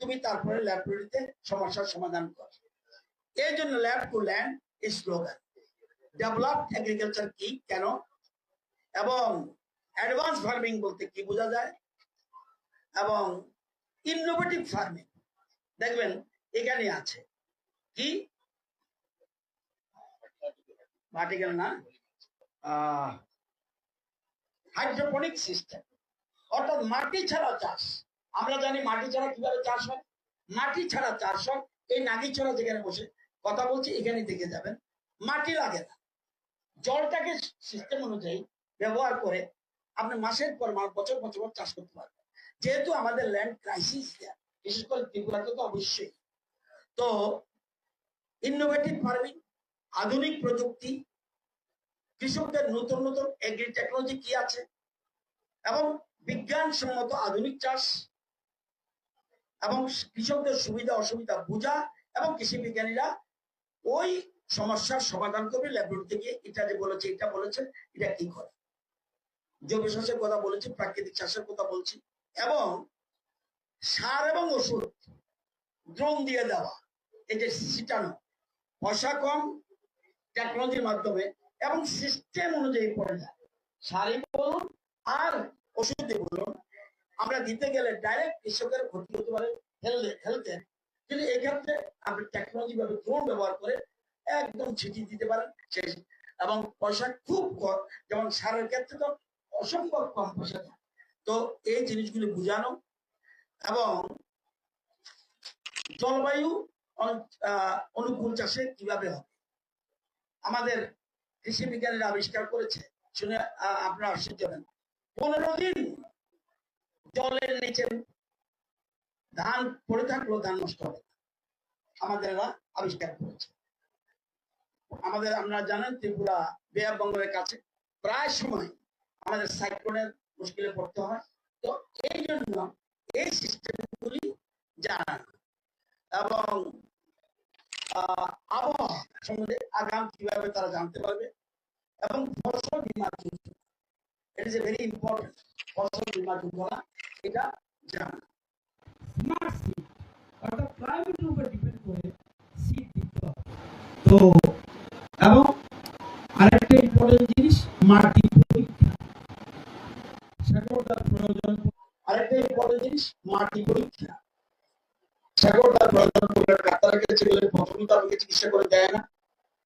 তুমি তারপরে ল্যাবরেটরিতে সমস্যার সমাধান করো। এই জন্য lab to land slogan develop agriculture কি? কেন? এবং অ্যাডভান্স ফার্মিং বলতে কি বোঝা যায়? এবং ইনোভেটিভ ফার্মিং দেখবেন, এখানে আছে। কি? গেল না? হাইড্রোপনিক সিস্টেম অর্থাৎ মাটি ছাড়া চাষ। আমরা জানি মাটি ছাড়া কীভাবে চাষ হয়? মাটি ছাড়া চাষ হয়, এই নাগিছড়া যেখানে বসে কথা বলছি এখানে দেখে যাবেন। মাটি লাগে না। জলটাকে সিস্টেম অনুযায়ী ব্যবহার করে আপনি মাসের পর মাস, বছর বছর চাষ করতে পারবেন। যেহেতু আমাদের ল্যান্ড ক্রাইসিস বিশেষ করে ত্রিপুরাতে তো অবশ্যই। তো ইনোভেটিভ ফার্মিং আধুনিক প্রযুক্তি, কৃষকদের নতুন নতুন এগ্রি টেকনোলজি কি আছে? এবং বিজ্ঞানসম্মত আধুনিক চাষ এবং কৃষকদের সুবিধা অসুবিধা বোঝা এবং কৃষি বিজ্ঞানীরা ওই সমস্যার সমাধান করবে ল্যাবরেটরি থেকে। এটা যে বলেছে, এটা বলেছে এটা কি করে? জৈব চাষের কথা বলেছি, প্রাকৃতিক চাষের কথা বলছি। এবং সার এবং ওষুধ ড্রোন দিয়ে দেওয়া, এই যে ছিটানো, পয়সা কম টেকনোলজির মাধ্যমে এবং সিস্টেম অনুযায়ী পড়ে যায় সারই বলুন আর ওষুধে বলুন। আমরা দিতে গেলে ডাইরেক্ট কৃষকের ক্ষতি হতে পারে হেলথে। কিন্তু এক্ষেত্রে আপনি টেকনোলজি ভাবে ড্রোন ব্যবহার করে একদম ছিটিয়ে দিতে পারেন শেষ এবং পয়সা খুব কম, যেমন সারের ক্ষেত্রে তো অসম্ভব কম পয়সা থাকে। তো এই জিনিসগুলি বোঝানো এবং জলবায়ু অনুকূল চাষে কীভাবে হবে? আমাদের কৃষি বিজ্ঞানীরা আবিষ্কার করেছে, শুনে আপনারা আশ্চর্য হবেন। পনেরো দিন জলের নিচে ধান পড়ে থাকলেও ধান নষ্ট হবে আমাদের এরা আবিষ্কার করেছে। আমাদের, আপনারা জানেন ত্রিপুরা বে অফ কাছে প্রায় সময় আমাদের সাইক্লোনের মুশকিলে পড়তে হয়। তো এই জন্য এই সিস্টেমগুলি জানা এবং আবহাওয়া সম্বন্ধে আগাম কীভাবে তারা জানতে পারবে এবং ফসল বীমা যোজনা it is a very important ফসল বীমা যোজনা এটা জানা। স্মার্ট অর্থাৎ ক্লাইমেটের উপর ডিপেন্ড করে দিতে হবে। তো এবং আরেকটা ইম্পর্টেন্ট জিনিস মাটি পরীক্ষা। তার প্রয়োজন আরেকটা ইম্পর্টেন্ট জিনিস মাটি পরীক্ষা। সাগর তার প্রয়োজন পড়লে ডাক্তারের কাছে গেলে প্রথমে তো আমাকে চিকিৎসা করে দেয় না।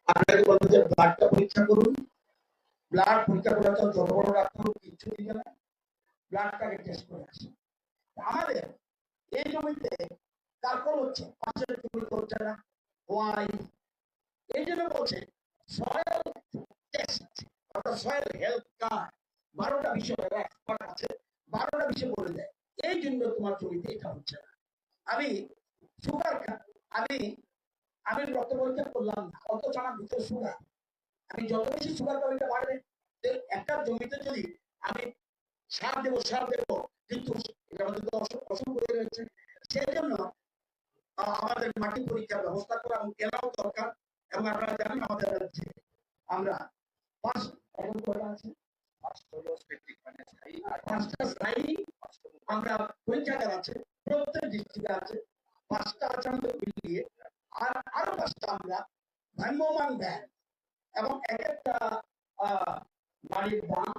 আপনাকে বলবে যে ব্লাডটা পরীক্ষা করুন। ব্লাড পরীক্ষা করে তো যত বড় ডাক্তার কিছু দিবে না ব্লাডটাকে টেস্ট করে আসে। আমাদের এই জমিতে তারপর হচ্ছে পাশের জমিতে হচ্ছে না ওয়াই। এই জন্য বলছে সয়েল টেস্ট অর্থাৎ সয়েল হেলথ কার্ড বারোটা বিষয় এক্সপার্ট আছে, বারোটা বিষয় বলে দেয়। এই জন্য তোমার জমিতে এটা হচ্ছে না। আমি সুগার আমি আমি রক্ত পরীক্ষা করলাম না, অথচ আমার ভিতরে সুগার আমি যত বেশি সুগার পরীক্ষা বাড়বে। একটা জমিতে যদি আমি সার দেবো সার দেবো। কিন্তু অসুখ হয়ে রয়েছে সেই জন্য আমাদের মাটি পরীক্ষার ব্যবস্থা করা এবং কেনাও দরকার এবং আপনারা জানেন আমাদের রাজ্যে আমরা আছে? পাঁচটা আমরা আছে, প্রত্যেক আছে। পাঁচটা আমাদের আর পাঁচটা আমরা ভ্রাম্যমান এবং এক একটা বাড়ির দাম।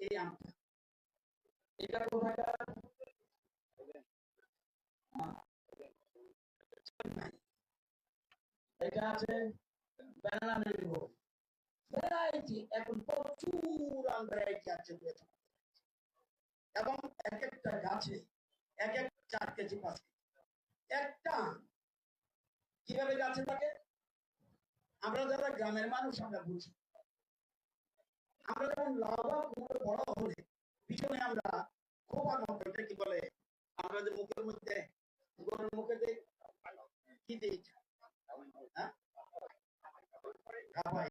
এই আমটা। এটা কোথাকার এটা আছে ব্যানানা ভ্যারাইটি, এখন প্রচুর আম ভ্যারাইটি আছে এবং এক একটা গাছে, এক এক চার কেজি, পাঁচ কেজি। একটা কীভাবে গাছে থাকে আমরা যারা গ্রামের মানুষ, আমরা বুঝি। আমরা যে মুখের মধ্যে মুখে কি